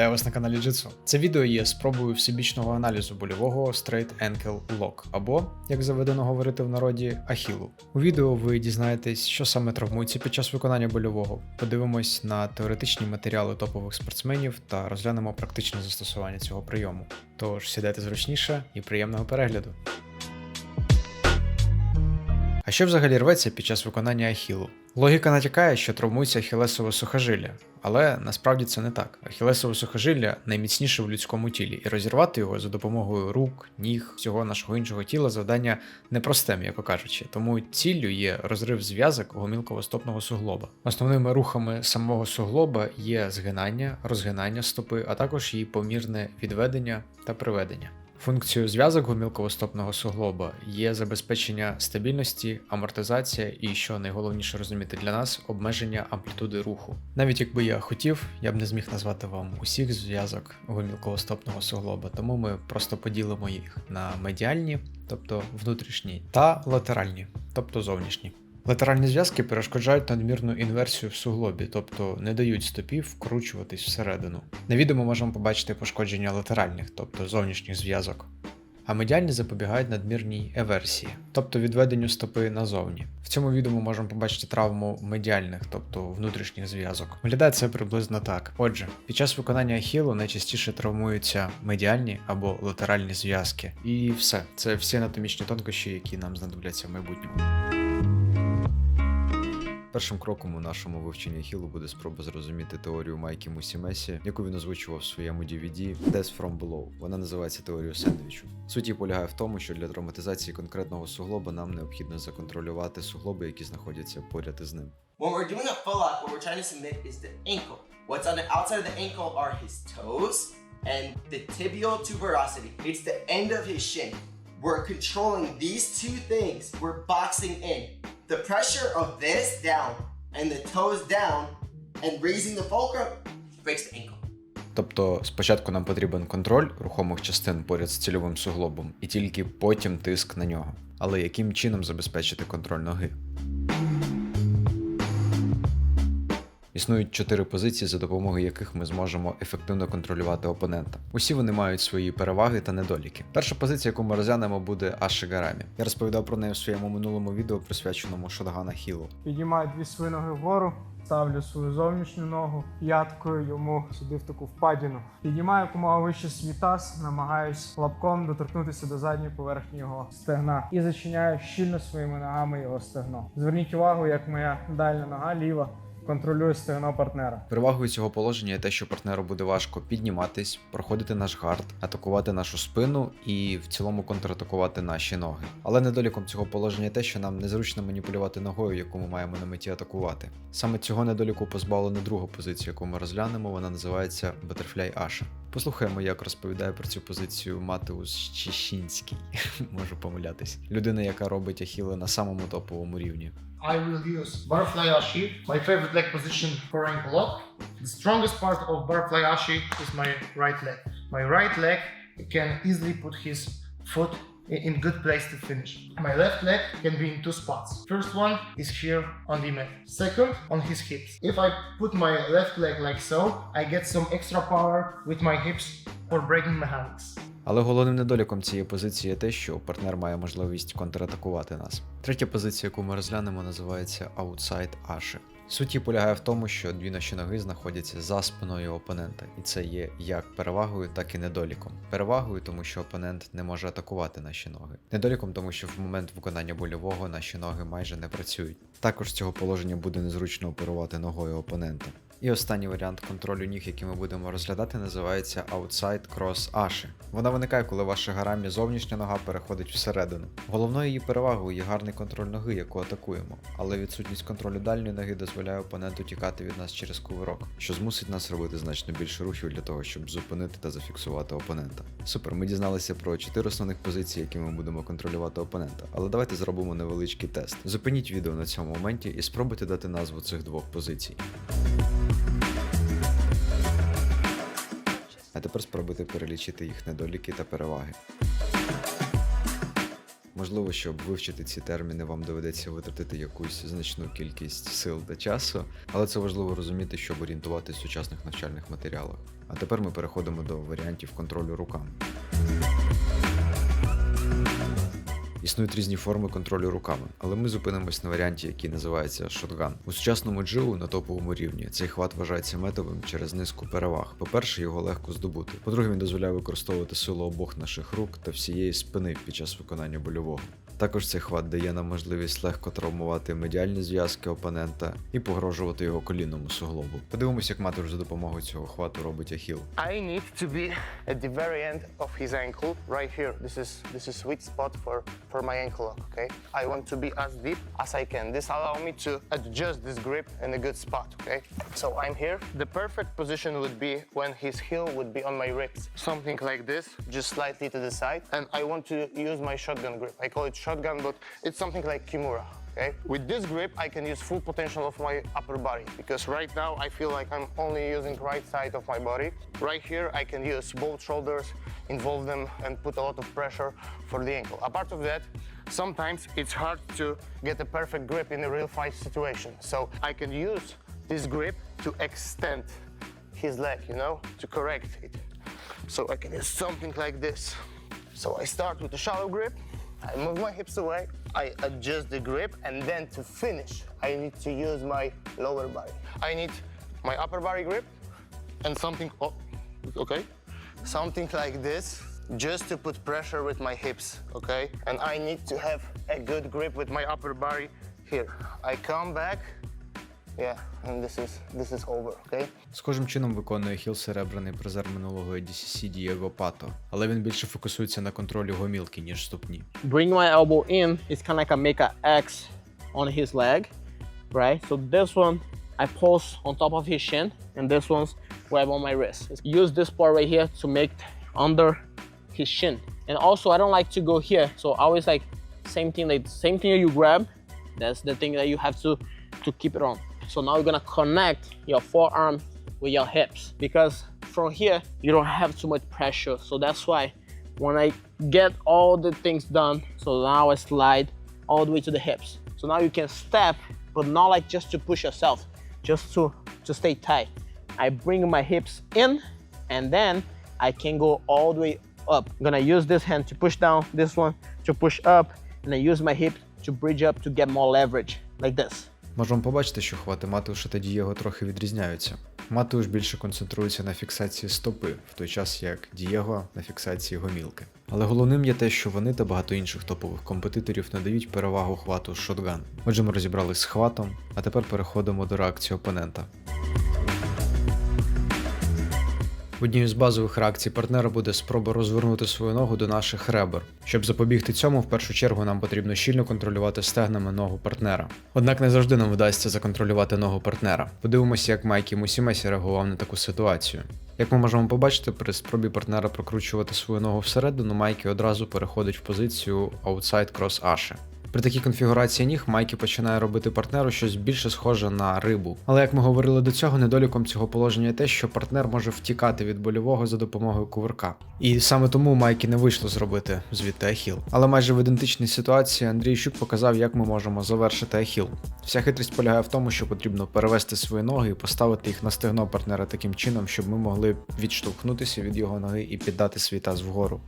Вітаю вас на каналі Jitsu. Це відео є спробою всебічного аналізу больового Straight Ankle Lock, або, як заведено говорити в народі, ахілу. У відео ви дізнаєтесь, що саме травмується під час виконання больового. Подивимось на теоретичні матеріали топових спортсменів та розглянемо практичне застосування цього прийому. Тож сідайте зручніше і приємного перегляду. А що взагалі рветься під час виконання ахілу? Логіка натякає, що травмується ахілесове сухожилля, але насправді це не так. Ахілесове сухожилля найміцніше в людському тілі, і розірвати його за допомогою рук, ніг, всього нашого іншого тіла завдання непросте, м'яко кажучи. Тому ціллю є розрив зв'язок гомілково-стопного суглоба. Основними рухами самого суглоба є згинання, розгинання стопи, а також її помірне відведення та приведення. Функцією зв'язок гомілково-стопного суглоба є забезпечення стабільності, амортизація і, що найголовніше розуміти для нас, обмеження амплітуди руху. Навіть якби я хотів, я б не зміг назвати вам усіх зв'язок гомілково-стопного суглоба, тому ми просто поділимо їх на медіальні, тобто внутрішні, та латеральні, тобто зовнішні. Латеральні зв'язки перешкоджають надмірну інверсію в суглобі, тобто не дають стопі вкручуватись всередину. На відео ми можемо побачити пошкодження латеральних, тобто зовнішніх зв'язок. А медіальні запобігають надмірній еверсії, тобто відведенню стопи назовні. В цьому відео ми можемо побачити травму медіальних, тобто внутрішніх зв'язок. Виглядає це приблизно так. Отже, під час виконання ахілу найчастіше травмуються медіальні або латеральні зв'язки. І все, це всі анатомічні тонкощі, які нам знадобляться в майбутньому. Першим кроком у нашому вивченні хілу буде спроба зрозуміти теорію Майкі Мусімесі, яку він озвучував в своєму DVD Death from Below. Вона називається теорією сендвічу. Суть її полягає в тому, що для травматизації конкретного суглоба нам необхідно законтролювати суглоби, які знаходяться поряд із ним. When we're doing a full lock, what we're trying to submit is the ankle. What's on the outside of the ankle are his toes and the tibial tuberosity. It's the end of his shin. We're controlling these two things. We're boxing in. The pressure of this down and the toes down and raising the fulcrum breaks the ankle. Тобто спочатку нам потрібен контроль рухомих частин поряд з цільовим суглобом, і тільки потім тиск на нього. Але яким чином забезпечити контроль ноги? Існують чотири позиції, за допомогою яких ми зможемо ефективно контролювати опонента. Усі вони мають свої переваги та недоліки. Перша позиція, яку ми розглянемо, буде Ашигарамі. Я розповідав про неї в своєму минулому відео, присвяченому Шодагана Хілу. Піднімаю дві свої ноги вгору, ставлю свою зовнішню ногу п'яткою йому сюди в таку впадіну. Піднімаю якомога вище свій таз, намагаюсь лапком доторкнутися до задньої поверхні його стегна і зачиняю щільно своїми ногами його стегно. Зверніть увагу, як моя дальня нога ліва контролює стегно партнера. Перевагою цього положення є те, що партнеру буде важко підніматись, проходити наш гард, атакувати нашу спину і в цілому контратакувати наші ноги. Але недоліком цього положення є те, що нам незручно маніпулювати ногою, яку ми маємо на меті атакувати. Саме цього недоліку позбавлена друга позиція, яку ми розглянемо. Вона називається Butterfly Asha. Послухаємо, як розповідає про цю позицію Матеус Чищінський. Можу помилятись. Людина, яка робить ахіли на самому топовому рівні. I will use butterfly ashi, my favorite leg position for ankle lock. The strongest part of butterfly ashi is my right leg. My right leg can easily put his foot in good place to finish. My left leg can be in two spots. First one is here on the mat. Second, on his hips. If I put my left leg like so, I get some extra power with my hips for breaking mechanics. Але головним недоліком цієї позиції є те, що партнер має можливість контратакувати нас. Третя позиція, яку ми розглянемо, називається Outside. Суть її полягає в тому, що дві наші ноги знаходяться за спиною опонента, і це є як перевагою, так і недоліком. Перевагою, тому що опонент не може атакувати наші ноги. Недоліком, тому що в момент виконання больового наші ноги майже не працюють. Також з цього положення буде незручно оперувати ногою опонента. І останній варіант контролю ніг, який ми будемо розглядати, називається Outside Cross Ashe. Вона виникає, коли ваша гарамі зовнішня нога переходить всередину. Головною її перевагою є гарний контроль ноги, яку атакуємо, але відсутність контролю дальньої ноги дозволяє опоненту тікати від нас через кувирок, що змусить нас робити значно більше рухів для того, щоб зупинити та зафіксувати опонента. Супер, ми дізналися про чотири основних позиції, які ми будемо контролювати опонента. Але давайте зробимо невеличкий тест. Зупиніть відео на цьому моменті і спробуйте дати назву цих двох позицій. Тепер спробуйте перелічити їх недоліки та переваги. Можливо, щоб вивчити ці терміни, вам доведеться витратити якусь значну кількість сил та часу, але це важливо розуміти, щоб орієнтуватись в сучасних навчальних матеріалах. А тепер ми переходимо до варіантів контролю руками. Існують різні форми контролю руками, але ми зупинимось на варіанті, який називається шотган. У сучасному джилу на топовому рівні цей хват вважається метовим через низку переваг. По-перше, його легко здобути. По-друге, він дозволяє використовувати силу обох наших рук та всієї спини під час виконання больового. Також цей хват дає нам можливість легко травмувати медіальні зв'язки опонента і погрожувати його колінному суглобу. Подивимося, як матуш за допомогою цього хвату робить ахіл. I need to be at the very end of his ankle, right here. This is this is sweet spot for for my ankle lock. Okay, I want to be as deep as I can. This allow me to adjust this grip in a good spot. Okay, so I'm here. The perfect position would be when his heel would be on my ribs, something like this, just slightly to the side. And I want to use my shotgun grip. I call it shotgun, but it's something like kimura. Okay. With this grip, I can use full potential of my upper body because right now I feel like I'm only using right side of my body. Right here, I can use both shoulders, involve them, and put a lot of pressure for the ankle. Apart of that, sometimes it's hard to get a perfect grip in a real fight situation. So I can use this grip to extend his leg, you know, to correct it. So I can use something like this. So I start with a shallow grip. I move my hips away. I adjust the grip, and then to finish, I need to use my lower body. I need my upper body grip and something. Oh, okay, something like this, just to put pressure with my hips. Okay, and I need to have a good grip with my upper body here. I come back. Yeah, and this is this is over. Okay. Схожим чином виконує хіл серебряний призер минулого DCC Дієго Пато, але він більше фокусується на контролі гомілки, ніж ступні. bring my elbow in. It's kind of like a make a X on his leg, right? So this one I pulse on top of his shin, and this one's grab on my wrist. Use this part right here to make under his shin. And also I don't like to go here, so always like same thing, like same thing you grab. That's the thing that you have to to keep it on. So now you're gonna connect your forearm with your hips because from here you don't have too much pressure. So that's why when I get all the things done, so now I slide all the way to the hips. So now you can step, but not like just to push yourself, just to to stay tight. I bring my hips in, and then I can go all the way up. I'm gonna use this hand to push down, this one to push up, and I use my hip to bridge up to get more leverage, like this. Можемо побачити, що хвати Матуша та Дієго трохи відрізняються. Матуш більше концентрується на фіксації стопи, в той час як Дієго на фіксації гомілки. Але головним є те, що вони та багато інших топових компетиторів надають перевагу хвату шотган. Отже, ми розібрались з хватом, а тепер переходимо до реакції опонента. Однією з базових реакцій партнера буде спроба розвернути свою ногу до наших ребер. Щоб запобігти цьому, в першу чергу нам потрібно щільно контролювати стегнами ногу партнера. Однак не завжди нам вдасться законтролювати ногу партнера. Подивимося, як Майкі Мусімесі реагував на таку ситуацію. Як ми можемо побачити, при спробі партнера прокручувати свою ногу всередину, Майкі одразу переходить в позицію Outside Cross Ashe. При такій конфігурації ніг Майкі починає робити партнеру щось більше схоже на рибу. Але як ми говорили до цього, недоліком цього положення є те, що партнер може втікати від больового за допомогою кувирка. І саме тому Майкі не вийшло зробити звідти ахіл. Але майже в ідентичній ситуації Андрій Щук показав, як ми можемо завершити ахіл. Вся хитрість полягає в тому, що потрібно перевести свої ноги і поставити їх на стегно партнера таким чином, щоб ми могли відштовхнутися від його ноги і піддати свій таз вгору.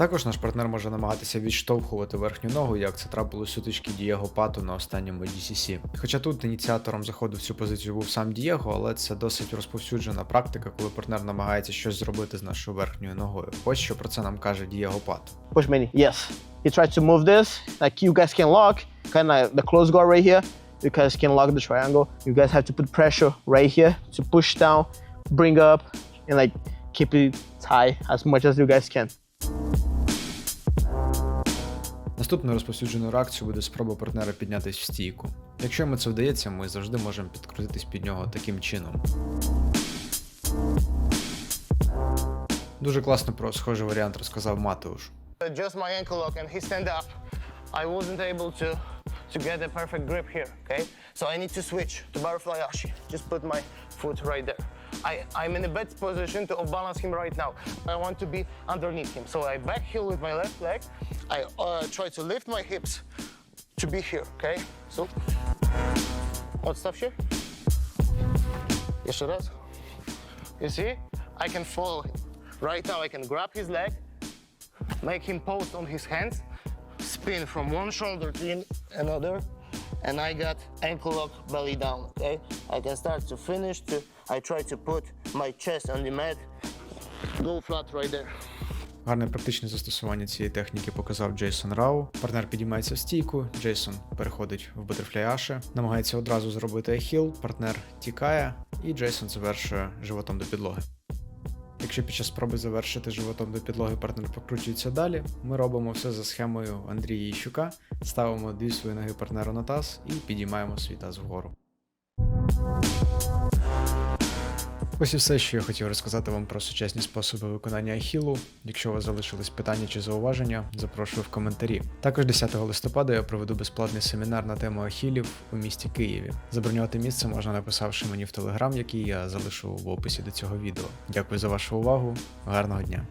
Також наш партнер може намагатися відштовхувати верхню ногу, як це трапилось у сутички Дієго Пату на останньому DCC. Хоча тут ініціатором заходу в цю позицію був сам Дієго, але це досить розповсюджена практика, коли партнер намагається щось зробити з нашою верхньою ногою. Ось що про це нам каже Дієго Пат. Push many. Yes. He tried to move this. Like you guys can lock, kind of the close guard right here. You guys can lock the triangle. You guys have to put pressure right here to push down, bring up, and like keep it tight as much as you guys can. Наступною розповсюдженою реакцією буде спроба партнера піднятись в стійку. Якщо йому це вдається, ми завжди можемо підкрутитись під нього таким чином. Дуже класно про схожий варіант розказав Матеуш. adjust my ankle lock and he stand up, I wasn't able to to get a perfect grip here, okay? So I need to switch to butterfly ashi. Just put my foot right there. I, I'm in a bad position to balance him right now. I want to be underneath him. So I back heel with my left leg. I uh, try to lift my hips to be here, okay? So, odstaw się. Jeszcze raz. You see? I can follow him. Right now I can grab his leg, make him post on his hands, spin from one shoulder to another, and I got ankle lock belly down, okay? I can start to finish to, I try to put my chest on the mat, go flat right there. Гарне практичне застосування цієї техніки показав Джейсон Рау. Партнер підіймається в стійку, Джейсон переходить в Butterfly Ashe, намагається одразу зробити ахіл, партнер тікає, і Джейсон завершує животом до підлоги. Якщо під час спроби завершити животом до підлоги партнер прокручується далі, ми робимо все за схемою Андрія Іщука, ставимо дві свої ноги партнеру на таз і підіймаємо свій таз вгору. Ось і все, що я хотів розказати вам про сучасні способи виконання ахілу. Якщо у вас залишились питання чи зауваження, запрошую в коментарі. Також 10 листопада я проведу безплатний семінар на тему ахілів у місті Києві. Забронювати місце можна написавши мені в телеграм, який я залишу в описі до цього відео. Дякую за вашу увагу, гарного дня!